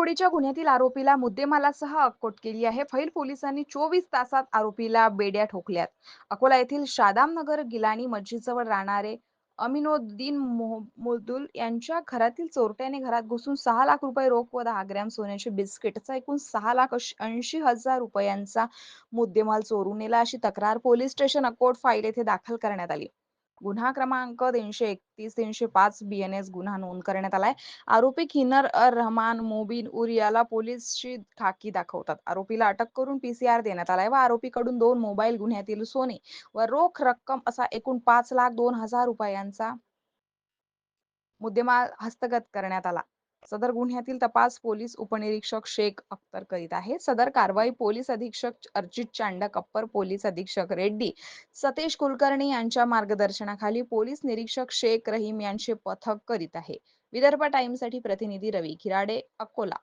घुसखोरीच्या गुन्ह्यातील आरोपीला मुद्देमालासह अटकोट केली आहे. फैल पोलिसांनी चोवीस तासात आरोपीला बेड्या ठोकल्यात. अकोला येथील शादाम नगर गिलानी मस्जिदजवळ राहणारे अमिनोद्दीन मोदुल यांच्या घरातील चोरट्याने घरात घुसून सहा लाख रुपये रोख व दहा ग्रॅम सोन्याचे बिस्किटचा एकूण सहा लाख ऐंशी हजार रुपयांचा मुद्देमाल चोरून नेला अशी तक्रार पोलीस स्टेशन अकोट फाईल येथे दाखल करण्यात आली. गुन्हा क्रमांक तीनशे एकतीस तीनशे पाच बीएनएस गुन्हा नोंद करण्यात आलाय. आरोपी खिनर अर रहमान मोबिन उर याला पोलीसची खाकी दाखवतात. आरोपीला अटक करून पीसीआर देण्यात आलाय व आरोपीकडून दोन मोबाईल गुन्ह्यातील सोने व रोख रक्कम असा एकूण पाच लाख दोन हजार रुपयांचा मुद्देमाल हस्तगत करण्यात आला. सदर गुन्ह्यातील तपास पोलीस उपनिरीक्षक शेख अख्तर करीत आहे सदर कारवाई पोलीस अधीक्षक अर्जित चांडक अप्पर पोलीस अधीक्षक रेड्डी सतेश कुलकर्णी यांच्या मार्गदर्शनाखाली पोलीस निरीक्षक शेख रहीम यांचे पथक करीत आहे. विदर्भ टाइम्ससाठी प्रतिनिधी रवी खिराडे अकोला.